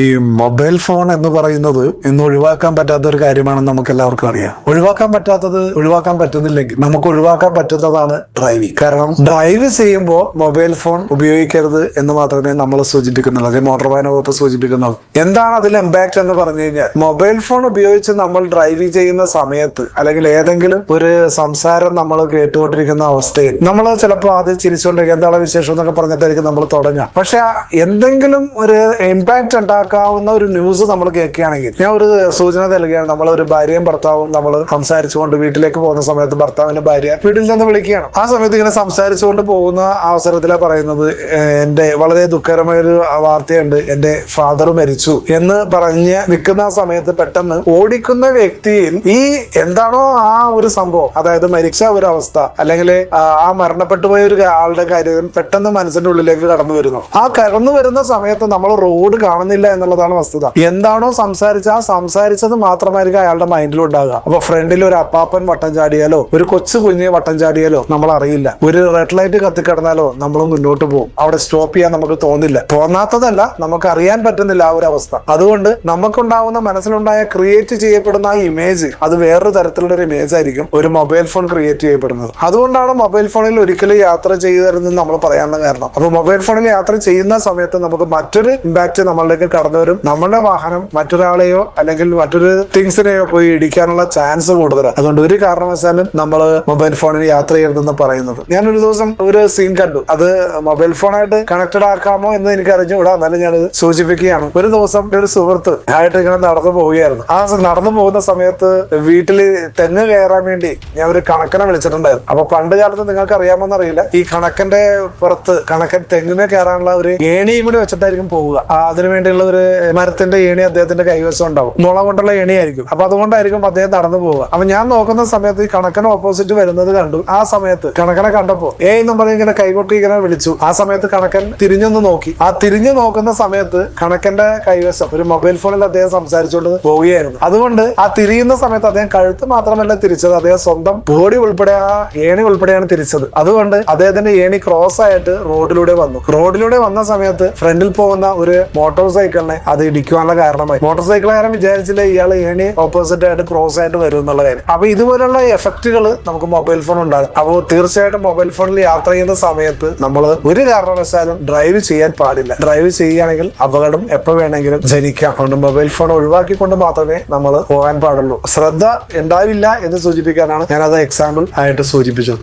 ഈ mobile phone എന്ന് പറയുന്നത് ഇന്ന് ഒഴിവാക്കാൻ പറ്റാത്ത ഒരു കാര്യമാണെന്ന് നമുക്ക് എല്ലാവർക്കും അറിയാം. ഒഴിവാക്കാൻ പറ്റാത്തത് ഒഴിവാക്കാൻ പറ്റുന്നില്ലെങ്കിൽ നമുക്ക് ഒഴിവാക്കാൻ പറ്റുന്നതാണ് ഡ്രൈവിംഗ് കാരണം ഡ്രൈവ് ചെയ്യുമ്പോൾ മൊബൈൽ ഫോൺ ഉപയോഗിക്കരുത് എന്ന് മാത്രമേ നമ്മൾ സൂചിപ്പിക്കുന്നുള്ളൂ. അതേ മോട്ടോർ വാഹന വകുപ്പ് സൂചിപ്പിക്കുന്നുള്ളൂ. എന്താണ് അതിൽ ഇമ്പാക്ട് എന്ന് പറഞ്ഞു കഴിഞ്ഞാൽ? മൊബൈൽ ഫോൺ ഉപയോഗിച്ച് നമ്മൾ ഡ്രൈവ് ചെയ്യുന്ന സമയത്ത് അല്ലെങ്കിൽ ഏതെങ്കിലും ഒരു സംസാരം നമ്മൾ കേട്ടുകൊണ്ടിരിക്കുന്ന അവസ്ഥയിൽ നമ്മൾ ചിലപ്പോൾ അത് ചിരിച്ചുകൊണ്ടിരിക്കുക എന്താണ് വിശേഷം എന്നൊക്കെ പറഞ്ഞിട്ടായിരിക്കും നമ്മൾ തുടങ്ങുക. പക്ഷെ എന്തെങ്കിലും ഒരു ഇമ്പാക്ട് ഉണ്ടാക്കാവുന്ന ഒരു ന്യൂസ് നമ്മൾ കേൾക്കുകയാണെങ്കിൽ ഞാൻ ഒരു സൂചന നൽകുകയാണ്. നമ്മൾ ഒരു ഭാര്യയും ഭർത്താവും നമ്മൾ സംസാരിച്ചുകൊണ്ട് വീട്ടിലേക്ക് പോകുന്ന സമയത്ത് ഭർത്താവിന്റെ ഭാര്യ വീട്ടിൽ നിന്ന് വിളിക്കുകയാണ്. ആ സമയത്ത് ഇങ്ങനെ സംസാരിച്ചുകൊണ്ട് പോകുന്ന അവസരത്തിലാണ് പറയുന്നത് എന്റെ വളരെ ദുഃഖകരമായ ഒരു വാർത്തയുണ്ട്. എന്റെ ഫാദർ മരിച്ചു എന്ന് പറഞ്ഞ് നിൽക്കുന്ന ആ സമയത്ത് പെട്ടെന്ന് ഓടിക്കുന്ന വ്യക്തിയിൽ ഈ എന്താണോ ആ ഒരു സംഭവം അതായത് മരിച്ച ഒരു അവസ്ഥ അല്ലെങ്കിൽ ആ മരണപ്പെട്ടു പോയ ഒരു ആളുടെ കാര്യം പെട്ടെന്ന് മനസ്സിന്റെ ഉള്ളിലേക്ക് കടന്നു വരുന്നു. ആ കടന്നു വരുന്ന സമയത്ത് നമ്മൾ റോഡ് കാണുന്നില്ല എന്നുള്ളതാണ് വസ്തുത. എന്താണോ സംസാരിച്ച ആ സംസാരിച്ചത് മാത്രമായിരിക്കും അയാളുടെ മൈൻഡിൽ ഉണ്ടാകുക അപ്പൊ ഫ്രണ്ടിൽ ഒരു അപ്പാപ്പൻ വട്ടം ചാടിയാലോ ഒരു കൊച്ചു കുഞ്ഞ് വട്ടം ചാടിയാലോ നമ്മൾ അറിയില്ല ഒരു റെഡ് ലൈറ്റ് കത്തിക്കിടന്നാലോ നമ്മൾ മുന്നോട്ട് പോകും. അവിടെ സ്റ്റോപ്പ് ചെയ്യാൻ നമുക്ക് തോന്നില്ല. തോന്നാത്തതല്ല നമുക്ക് അറിയാൻ പറ്റുന്നില്ല ആ ഒരു അവസ്ഥ. അതുകൊണ്ട് നമുക്കുണ്ടാവുന്ന മനസ്സിലുണ്ടായ ക്രിയേറ്റ് ചെയ്യപ്പെടുന്ന ആ ഇമേജ് അത് വേറൊരു തരത്തിലുള്ള ഒരു ഇമേജ് ആയിരിക്കും ഒരു മൊബൈൽ ഫോൺ ക്രിയേറ്റ് ചെയ്യപ്പെടുന്നത്. അതുകൊണ്ടാണ് മൊബൈൽ ഫോണിൽ ഒരിക്കലും യാത്ര ചെയ്യരുതെന്ന് നമ്മൾ പറയാനുള്ള കാരണം. അപ്പൊ മൊബൈൽ ഫോണിൽ യാത്ര ചെയ്യുന്ന സമയത്ത് നമുക്ക് മറ്റൊരു ഇമ്പാക്ട് നമ്മളിലേക്ക് കടന്നു നമ്മളുടെ നമ്മുടെ വാഹനം മറ്റൊരാളെയോ അല്ലെങ്കിൽ മറ്റൊരു തിങ്സിനെയോ പോയി ഇടിക്കാനുള്ള ചാൻസ് കൂടുതലാണ് അതുകൊണ്ട് ഒരു കാരണവശാലും നമ്മൾ മൊബൈൽ ഫോണിൽ യാത്ര ചെയ്യരുതെന്ന് പറയുന്നത്. ഞാൻ ഒരു ദിവസം ഒരു സീൻ കണ്ടു. അത് മൊബൈൽ ഫോണായിട്ട് കണക്റ്റഡ് ആക്കാമോ എന്ന് എനിക്ക് അറിഞ്ഞുകൂടാ എന്നാലും ഞാൻ സൂചിപ്പിക്കുകയാണ്. ഒരു ദിവസം ഒരു സുഹൃത്ത് ആയിട്ട് ഇങ്ങനെ നടന്നു പോവുകയായിരുന്നു. ആ നടന്നു പോകുന്ന സമയത്ത് വീട്ടിൽ തെങ്ങ് കയറാൻ വേണ്ടി ഞാൻ ഒരു കണക്കനെ വിളിച്ചിട്ടുണ്ടായിരുന്നു. അപ്പൊ പണ്ട് കാലത്ത് നിങ്ങൾക്ക് അറിയാമോന്ന് അറിയില്ല. ഈ കണക്കന്റെ പുറത്ത് കണക്കൻ തെങ്ങിനെ കയറാനുള്ള ഒരു ഏണിയും കൂടി വെച്ചിട്ടായിരിക്കും പോവുക. അതിനു വേണ്ടിയുള്ള ഒരു മരത്തിന്റെ ഏണി അദ്ദേഹത്തിന്റെ കൈവശം ഉണ്ടാവും. മുള കൊണ്ടുള്ള ഏണിയായിരിക്കും. അപ്പൊ അതുകൊണ്ടായിരിക്കും അദ്ദേഹം നടന്നു പോവുക. അപ്പൊ ഞാൻ നോക്കുന്ന സമയത്ത് ഈ കണക്കന് ഓപ്പോസിറ്റ് വരുന്നത് കണ്ടു. ആ സമയത്ത് കണക്കനെ കണ്ടപ്പോ ഏ എന്നും പറഞ്ഞ് ഇങ്ങനെ കൈകൊട്ടി ഇങ്ങനെ വിളിച്ചു. ആ സമയത്ത് കണക്കൻ തിരിഞ്ഞൊന്ന് നോക്കി. ആ തിരിഞ്ഞു നോക്കുന്ന സമയത്ത് കണക്കന്റെ കൈവശം ഒരു മൊബൈൽ ഫോണിൽ അദ്ദേഹം സംസാരിച്ചുകൊണ്ട് പോവുകയായിരുന്നു. അതുകൊണ്ട് ആ തിരിയുന്ന സമയത്ത് അദ്ദേഹം കഴുത്ത് മാത്രമല്ല തിരിച്ചത്. അദ്ദേഹം സ്വന്തം ബോഡി ഉൾപ്പെടെ ആ ഏണി ഉൾപ്പെടെയാണ് തിരിച്ചത്. അതുകൊണ്ട് അദ്ദേഹത്തിന്റെ ഏണി ക്രോസ് ആയിട്ട് റോഡിലൂടെ വന്നു. റോഡിലൂടെ വന്ന സമയത്ത് ഫ്രണ്ടിൽ പോകുന്ന ഒരു മോട്ടോർ സൈക്കിളിനെ അത് ഇടിക്കുവാനുള്ള കാരണമായി. മോട്ടോർ സൈക്കിളുകാരൻ വിചാരിച്ചില്ല ഇയാൾ ഏണി ഓപ്പോസിറ്റ് ആയിട്ട് ക്രോസ് ആയിട്ട് വരും എന്നുള്ള കാര്യം. അപ്പൊ ഇതുപോലുള്ള എഫക്റ്റുകൾ നമുക്ക് മൊബൈൽ ഫോൺ ഉണ്ടാകും. അപ്പോൾ തീർച്ചയായിട്ടും മൊബൈൽ ഫോണിൽ യാത്ര ചെയ്യുന്ന സമയത്ത് നമ്മൾ ഒരു കാരണവശാലും ഡ്രൈവ് ചെയ്യാൻ പാടില്ല. ഡ്രൈവ് ചെയ്യുകയാണെങ്കിൽ അപകടം എപ്പോൾ വേണമെങ്കിലും ജനിക്കാം. അതുകൊണ്ട് മൊബൈൽ ഫോൺ ഒഴിവാക്കിക്കൊണ്ട് മാത്രമേ നമ്മൾ പോകാൻ പാടുള്ളൂ. ശ്രദ്ധ ഉണ്ടാവില്ല എന്ന് സൂചിപ്പിക്കാനാണ് ഞാനത് എക്സാമ്പിൾ ആയിട്ട് സൂചിപ്പിച്ചത്.